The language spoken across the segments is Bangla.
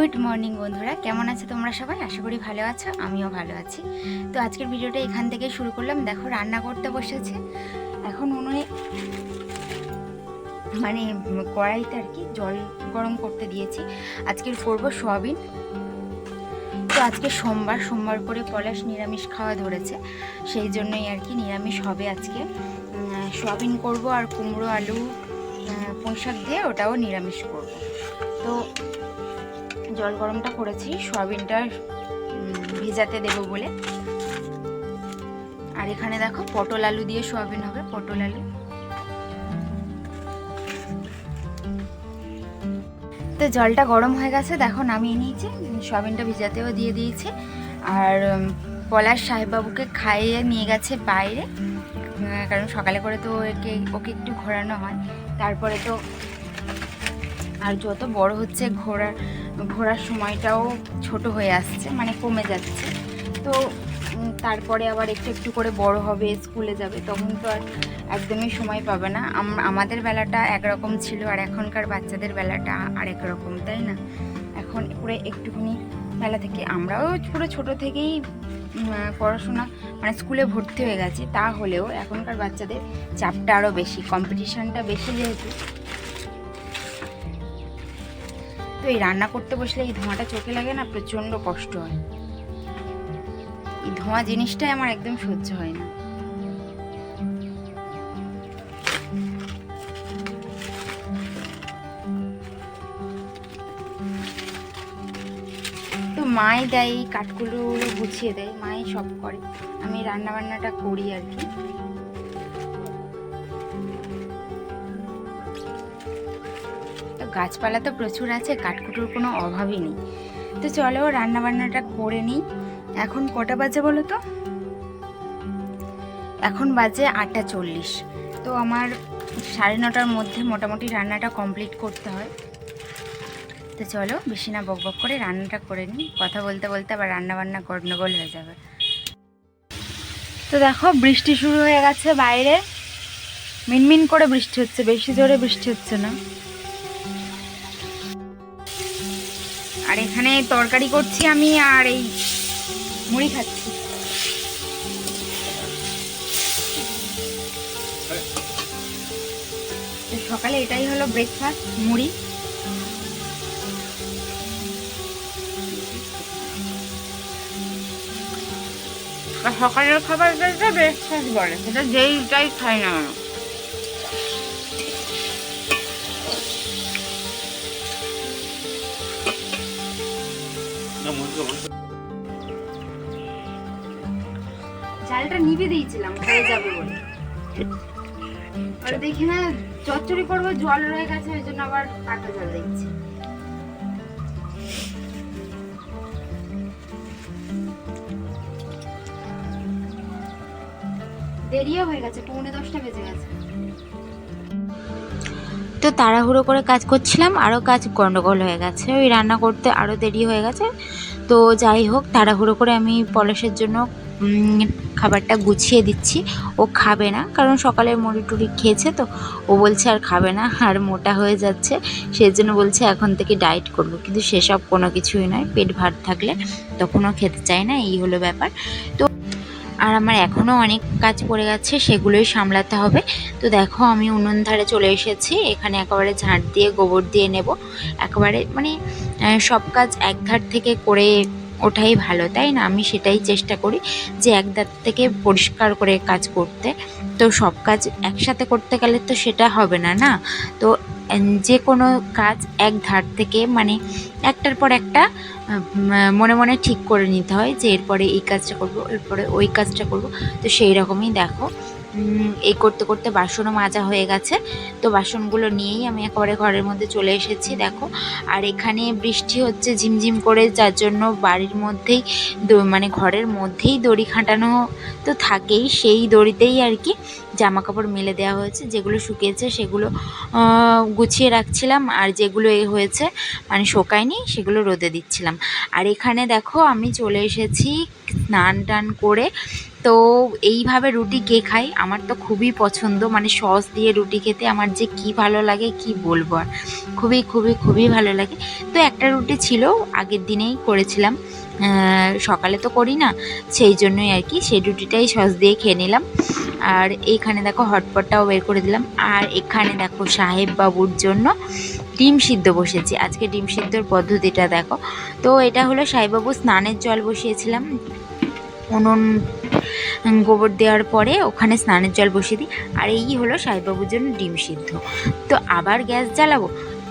গুড মর্নিং বন্ধুরা। কেমন আছে তোমরা সবাই? আশা করি ভালো আছো আমিও ভালো আছি। তো আজকের ভিডিওটা এখান থেকে শুরু করলাম। দেখো রান্না করতে বসেছে। এখন উনুনে মানে কড়াইতে আর কি জল গরম করতে দিয়েছি। আজকের করব সোয়াবিন। তো আজকে সোমবার সোমবার করে পলাশ নিরামিষ খাওয়া ধরেছে। সেই জন্যই আর কি নিরামিষ হবে আজকে। সোয়াবিন করব আর কুমড়ো আলু আহ, পুঁই শাক দিয়ে ওটাও নিরামিষ করব। তো জল গরমটা করেছি, সোয়াবিনটা ভেজাতে দেবো বলে। আর এখানে দেখো, পটল আলু দিয়ে সোয়াবিন হবে, পটল আলু। তো জলটা গরম হয়ে গেছে, দেখো নামিয়ে নিয়েছি, সোয়াবিনটা ভিজাতেও দিয়ে দিয়েছি। আর পলাশ সাহেববাবুকে খাইয়ে নিয়ে গেছে বাইরে কারণ সকালে করে তো একে, ওকে একটু ঘোরানো হয়, তারপরে তো আর যত বড় হচ্ছে ঘোরার ঘোরার সময়টাও ছোট হয়ে আসছে মানে কমে যাচ্ছে। তো তারপরে আবার একটু একটু করে বড় হবে, স্কুলে যাবে, তখন তো আর একদমই সময় পাবে না। আম- আমাদের বেলাটা একরকম ছিল আর এখনকার বাচ্চাদের বেলাটা আরেক রকম, তাই না? এখন পুরো একটুখানি বেলা থেকে, আমরাও পুরো ছোট থেকেই পড়াশোনা মানে স্কুলে ভর্তি হয়ে গেছি তা হলেও এখনকার বাচ্চাদের চাপটা আরও বেশি কম্পিটিশানটা বেশি যেহেতু এই রান্না করতে বসলে এই ধোঁয়াটা চোখে লাগে না, প্রচণ্ড কষ্ট হয়। এই ধোঁয়া জিনিসটাই আমার একদম সহ্য হয় না। তো মাই দেয়, কাঠগুলো গুছিয়ে দেয়, মাই সব করে। আমি রান্না বান্নাটা করি আর কি। গাছপালা তো প্রচুর আছে, কাঠকুটোর কোনো অভাবই নেই। তো চলো রান্না বান্নাটা করে নিই। এখন কটা বাজে বলো তো? এখন বাজে আটটা চল্লিশ। তো আমার সাড়ে নটার মধ্যে মোটামুটি রান্নাটা কমপ্লিট করতে হয়। তো চলো বেশি না বক বক করে রান্নাটা করে নিই। কথা বলতে বলতে আবার রান্না বান্না গন্ডগোল হয়ে যাবে। তো দেখো, বৃষ্টি শুরু হয়ে গেছে বাইরে। মিনমিন করে বৃষ্টি হচ্ছে, বেশি জোরে বৃষ্টি হচ্ছে না। আর এখানে তরকারি করছি আমি আর এই মুড়ি খাচ্ছি। সকালে এটাই হলো ব্রেকফাস্ট মুড়ি। সকালের খাবারটা ব্রেকফাস্ট বলে, সেটা যেইটাই খাই না কেন। চালটা দিয়েছিলাম যাবে বলে। দেখি না, চচ্চড়ি করব, জল রয়ে গেছে, ওই জন্য আবার কাটা জল দিচ্ছি। দেরিও হয়ে গেছে, পৌনে দশটা বেজে গেছে। তো তাড়াহুড়ো করে কাজ করছিলাম আরও কাজ গন্ডগোল হয়ে গেছে, ওই রান্না করতে আরও দেরি হয়ে গেছে। তো যাই হোক, তাড়াহুড়ো করে আমি পলাশের জন্য খাবারটা গুছিয়ে দিচ্ছি। ও খাবে না, কারণ সকালে মুড়ি টুড়ি খেয়েছে তো। ও বলছে আর খাবে না, আর মোটা হয়ে যাচ্ছে। সেই জন্য বলছে এখন থেকে ডায়েট করব, কিন্তু সেসব কোনো কিছুই নয়, পেট ভার থাকলে তখনও খেতে চায় না, এই হলো ব্যাপার। তো আর আমার এখনও অনেক কাজ পড়ে গেছে, সেগুলোই সামলাতে হবে। তো দেখো, আমি উনুন ধারে চলে এসেছি, এখানে একেবারে ঝাঁট দিয়ে, গোবর দিয়ে নেব। একেবারে মানে সব কাজ এক ধার থেকে করে ওঠাই ভালো, তাই না? আমি সেটাই চেষ্টা করি যে এক ধার থেকে পরিষ্কার করে কাজ করতে। তো সব কাজ একসাথে করতে গেলে তো সেটা হবে না না? তো যে কোনো কাজ এক ধার থেকে মানে একটার পর একটা মনে মনে ঠিক করে নিতে হয় যে এরপরে এই কাজটা করব, এরপরে ওই কাজটা করব। তো সেই রকমই দেখো। এই করতে করতে বাসনও মাজা হয়ে গেছে। তো বাসনগুলো নিয়েই আমি একেবারে ঘরের মধ্যে চলে এসেছি, দেখো। আর এখানে বৃষ্টি হচ্ছে ঝিমঝিম করে, যার জন্য বাড়ির মধ্যেই মানে ঘরের মধ্যেই দড়ি খাটানো তো থাকেই, সেই দড়িতেই আর কি জামা কাপড় মেলে দেওয়া হয়েছে, যেগুলো শুকিয়েছে সেগুলো গুছিয়ে রাখছিলাম আর যেগুলো এ হয়েছে মানে শোকায়নি সেগুলো রোদে দিচ্ছিলাম। আর এখানে দেখো আমি চলে এসেছি স্নান টান করে। তো এইভাবে রুটি কে খাই আমার তো খুবই পছন্দ। মানে সস দিয়ে রুটি খেতে আমার যে কি ভালো লাগে কি বলব আর। খুবই খুবই খুবই ভালো লাগে। তো একটা রুটি ছিল, আগের দিনেই করেছিলাম। সকালে তো করি না, সেই জন্যই আর কি, সেই রুটিটাই সস দিয়ে খেয়ে নিলাম। আর এইখানে দেখো হটপটটাও বের করে দিলাম। আর এখানে দেখো সাহেব বাবুর জন্য ডিম সিদ্ধ বসেছি। আজকে ডিম সিদ্ধর পদ্ধতিটা দেখো। তো এটা হলো সাহেববাবু স্নানের জল বসিয়েছিলাম। উনুন গোবর দেওয়ার পরে ওখানে স্নানের জল বসিয়ে দিই। আর এই হলো সাহেববাবুর জন্য ডিম সিদ্ধ। তো আবার গ্যাস জ্বালাবো?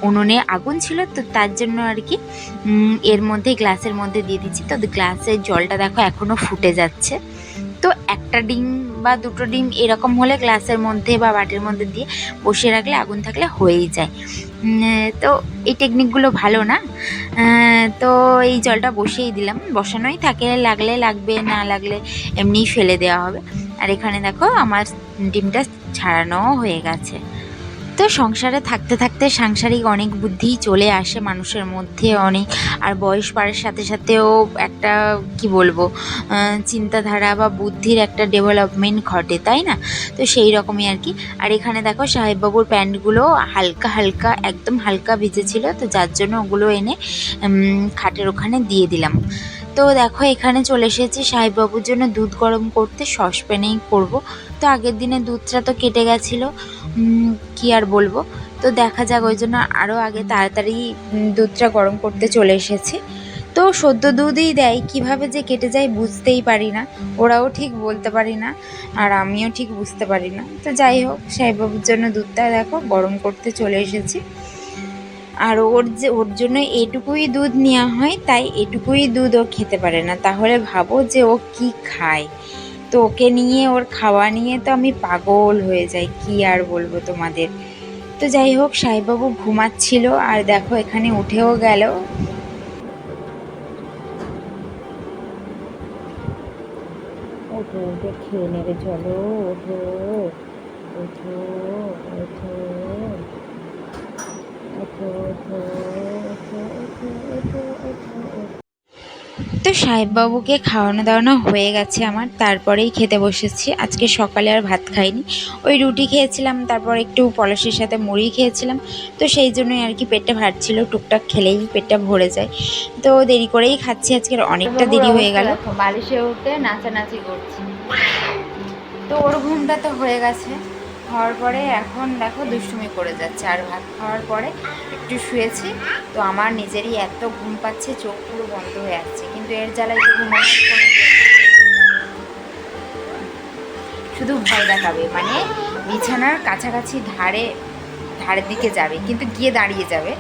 উনুনে আগুন ছিল, তো তার জন্য আর কি এর মধ্যে, গ্লাসের মধ্যে দিয়ে দিচ্ছি। তো গ্লাসের জলটা দেখো এখনও ফুটে যাচ্ছে। তো একটা ডিম বা দুটো ডিম এরকম হলে গ্লাসের মধ্যে বা বাটির মধ্যে দিয়ে বসিয়ে রাখলে আগুন থাকলে হয়েই যায়। তো এই টেকনিকগুলো ভালো না? তো এই জলটা বসিয়েই দিলাম। বসানোই থাকে, লাগলে লাগবে, না লাগলে এমনিই ফেলে দেওয়া হবে। আর এখানে দেখো আমার ডিমটা ছাড়ানোও হয়ে গেছে। তো সংসারে থাকতে থাকতে সাংসারিক অনেক বুদ্ধি চলে আসে মানুষের মধ্যে অনেক। আর বয়স বাড়ার সাথে সাথেও একটা, কি বলব চিন্তাধারা বা বুদ্ধির একটা ডেভেলপমেন্ট ঘটে, তাই না? তো সেই রকমই আর কি। আর এখানে দেখো সাহেববাবুর প্যান্টগুলো হালকা হালকা, একদম হালকা ভিজেছিল, তো যার জন্য ওগুলো এনে খাটের ওখানে দিয়ে দিলাম। তো দেখো এখানে চলে এসেছি সাহেববাবুর জন্য দুধ গরম করতে, সসপ্যানেই করব। তো আগের দিনে দুধটা তো কেটে গেছিল। কি আর বলব? তো দেখা যাক, ওই জন্য আরও আগে তাড়াতাড়ি দুধটা গরম করতে চলে এসেছি। তো সদ্য দুধই দেয়, কীভাবে যে কেটে যায় বুঝতেই পারি না। ওরাও ঠিক বলতে পারি না, আর আমিও ঠিক বুঝতে পারি না। তো যাই হোক সাহেববাবুর জন্য দুধটা দেখো, গরম করতে চলে এসেছি। আর ওর যে, ওর জন্য এটুকুই দুধ নেওয়া হয়, তাই এটুকুই দুধ ও খেতে পারে না। তাহলে ভাবো যে ও কি খায়। তো ওকে নিয়ে, ওর খাওয়া নিয়ে তো আমি পাগল হয়ে যাই, কি আর বলব তোমাদের? তো যাই হোক সাহেববাবু ঘুমাচ্ছিল, আর দেখো এখানে উঠেও গেল। খেয়ে নেবে চলো ওঠো ওঠো ওঠো ওঠো ওঠো ওঠো ওঠো ওঠো ওঠো তো সাহেববাবুকে খাওয়ানো দাওয়ানো হয়ে গেছে আমার তারপরেই খেতে বসেছি। আজকে সকালে আর ভাত খাইনি। ওই রুটি খেয়েছিলাম তারপর একটু পলাশের সাথে মুড়ি খেয়েছিলাম। তো সেই জন্যই আর কি পেটটা ভার ছিল টুকটাক খেলেই পেটটা ভরে যায়। তো দেরি করেই খাচ্ছি আজকে অনেকটা দেরি হয়ে গেল। বালিশে উঠে নাচানাচি করছি। তো ওর ঘুমটা তো হয়ে গেছে। হওয়ার পরে এখন দেখো দুষ্টুমি করে যাচ্ছে। আর ভাত খাওয়ার পরে একটু শুয়েছি, তো আমার নিজেরই এত ঘুম পাচ্ছে, চোখ পুরো বন্ধ হয়ে যাচ্ছে কিন্তু এর জ্বালায় তো কোনো শুধু ভয় দেখাবে মানে বিছানার কাছাকাছি ধারে, ধারের দিকে যাবে, কিন্তু গিয়ে দাঁড়িয়ে যাবে।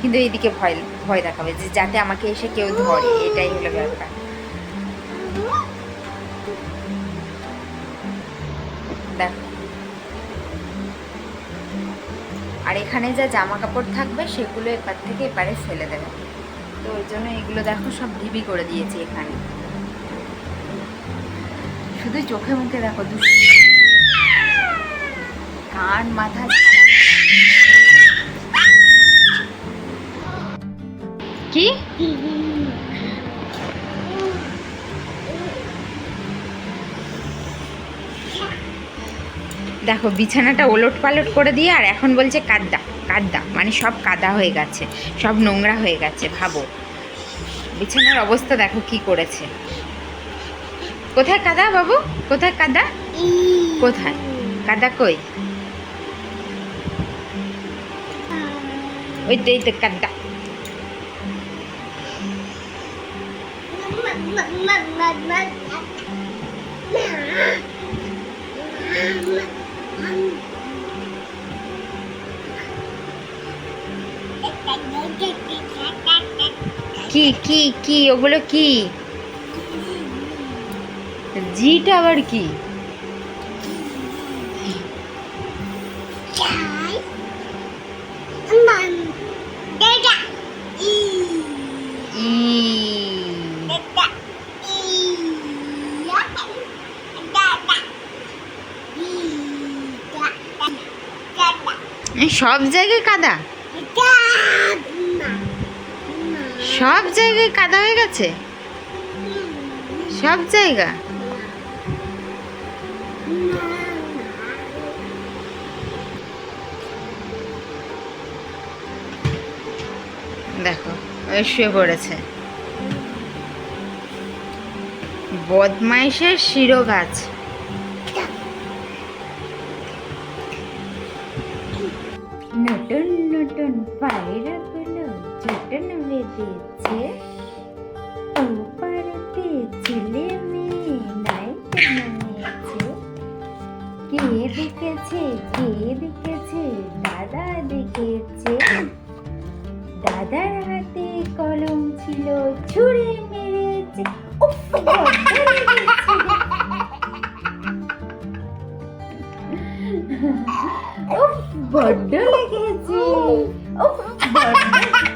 কিন্তু এইদিকে ভয় ভয় দেখাবে যে যাতে আমাকে এসে কেউ ধরে, এটাই হলো ব্যাপার। আর এখানে যা জামা কাপড় থাকবে সেগুলো এপার থেকে এপারে ফেলে দেবে। তো ওই জন্য এগুলো দেখো সব ঢিবি করে দিয়েছি এখানে। শুধু চোখে মুখে দেখো কান, মাথা কি? দেখো বিছানাটা ওলট পালট করে দিয়ে আর এখন বলছে কাদা কাদা মানে সব কাদা হয়ে গেছে সব নোংরা হয়ে গেছে ভাবো বিছানার অবস্থা দেখো কি করেছে কোথায় কাদা বাবু কোথায় কাদা কোথায় কাদা কই ওই তো এই তো কাদা কি কি কি? ওগুলো কি? জিটা আবার কি ই এই সব জায়গায় কাদা? সব জায়গায় কাদা হয়ে গেছে? সব জায়গা? দেখো, ওই শুয়ে পড়েছে। বদমাইশের শিরো গাছ নতুন পায়রাগুলো ছোটন বেঁধেছে ও পাড়াতে ছেলে মেয়ে নাইট নামিয়েছে কে দেখেছে কে দেখেছে দাদা দেখেছে দাদার হাতে কলম ছিল ছুঁড়ে মেরেছে উফ, বড্ড লেগেছে। উফ, বড্ড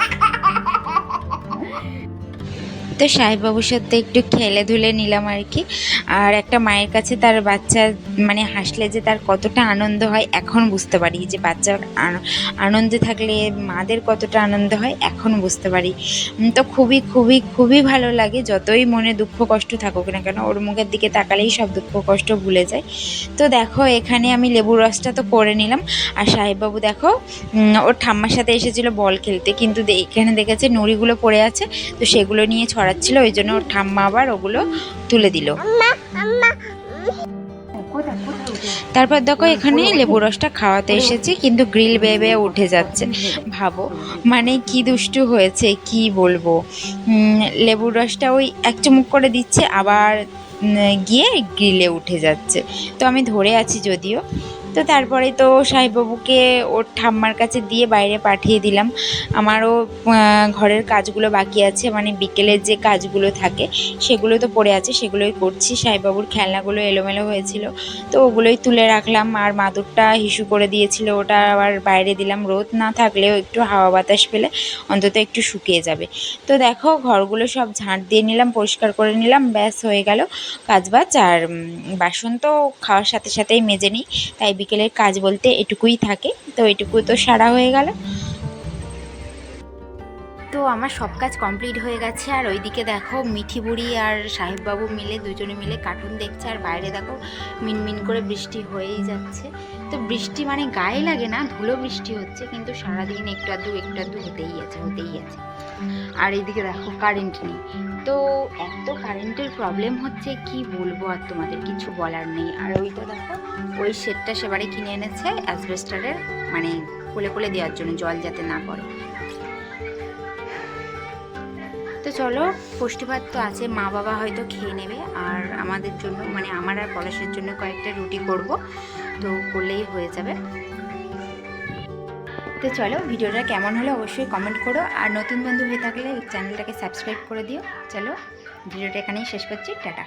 তো সাহেববাবুর সাথে একটু খেলে ধুলে নিলাম আর কি। আর একটা মায়ের কাছে তার বাচ্চা মানে হাসলে যে তার কতটা আনন্দ হয়, এখন বুঝতে পারি। যে বাচ্চা আন- আনন্দে থাকলে মাদের কতটা আনন্দ হয়, এখন বুঝতে পারি। তো খুবই খুবই খুবই ভালো লাগে। যতই মনে দুঃখ কষ্ট থাকুক না কেন, ওর মুখের দিকে তাকালেই সব দুঃখ কষ্ট ভুলে যায়। তো দেখো, এখানে আমি লেবু রসটা তো করে নিলাম। আর সাহেববাবু দেখো ওর ঠাম্মার সাথে এসেছিল বল খেলতে। কিন্তু এখানে দেখেছে নুড়িগুলো পড়ে আছে। তো সেগুলো নিয়ে ছড়াচ্ছিল ওই জন্য ওর ঠাম্মা আবার ওগুলো তুলে দিল। তারপর দেখো এখানে লেবু রসটা খাওয়াতে এসেছি কিন্তু গ্রিল বেয়ে বেয়ে উঠে যাচ্ছে। ভাবো মানে কি দুষ্টু হয়েছে কি বলব? লেবুর রসটা ওই এক চুমুক করে দিচ্ছে আবার গিয়ে গ্রিলে উঠে যাচ্ছে। তো আমি ধরে আছি যদিও। তো তারপরে তো সাহেববাবুকে ওর ঠাম্মার কাছে দিয়ে বাইরে পাঠিয়ে দিলাম। আমারও ঘরের কাজগুলো বাকি আছে মানে বিকেলের যে কাজগুলো থাকে, সেগুলো তো পড়ে আছে, সেগুলোই করছি। সাহেববাবুর খেলনাগুলো এলোমেলো হয়েছিল, তো ওগুলোই তুলে রাখলাম। আর মাদুরটা হিসু করে দিয়েছিল, ওটা আবার বাইরে দিলাম। রোদ না থাকলেও একটু হাওয়া বাতাস পেলে অন্তত একটু শুকিয়ে যাবে। তো দেখো, ঘরগুলো সব ঝাঁট দিয়ে নিলাম, পরিষ্কার করে নিলাম, ব্যাস হয়ে গেল কাজ বাজ। আর বাসন তো খাওয়ার সাথে সাথেই মেজে নিই, তাই বিকেলের কাজ বলতে এটুকুই থাকে, তো এটুকু তো সারা হয়ে গেল। তো আমার সব কাজ কমপ্লিট হয়ে গেছে, আর ওইদিকে দেখো মিঠি বুড়ি আর সাহেববাবু মিলে দুজনে মিলে কার্টুন দেখছে, আর বাইরে দেখো মিনমিন করে বৃষ্টি হয়েই যাচ্ছে। তো বৃষ্টি মানে গায়ে লাগে না, ধুলো বৃষ্টি হচ্ছে, কিন্তু সারাদিন একটু আধটু একটু আধটু হতেই আছে হতেই আছে। আর এইদিকে দেখো কারেন্ট নেই। তো এত কারেন্টের প্রবলেম হচ্ছে, কি বলব আর তোমাদের, কিছু বলার নেই। আর ওইটা দেখো, ওই সেটটা সেবারে কিনে এনেছে অ্যাসবেস্টারের মানে কোলে কোলে দেওয়ার জন্য, জল যাতে না পড়ে। তো চলো পুষ্টিভাত তো আছে মা বাবা হয়তো খেয়ে নেবে, আর আমাদের জন্য মানে আমার আর পলাশের জন্য কয়েকটা রুটি করব। তো করলেই হয়ে যাবে। তো চলো, ভিডিওটা কেমন হলে অবশ্যই কমেন্ট করো। আর নতুন বন্ধু হয়ে থাকলে চ্যানেলটাকে সাবস্ক্রাইব করে দিও। চলো, ভিডিওটা এখানেই শেষ করছি। টাটা।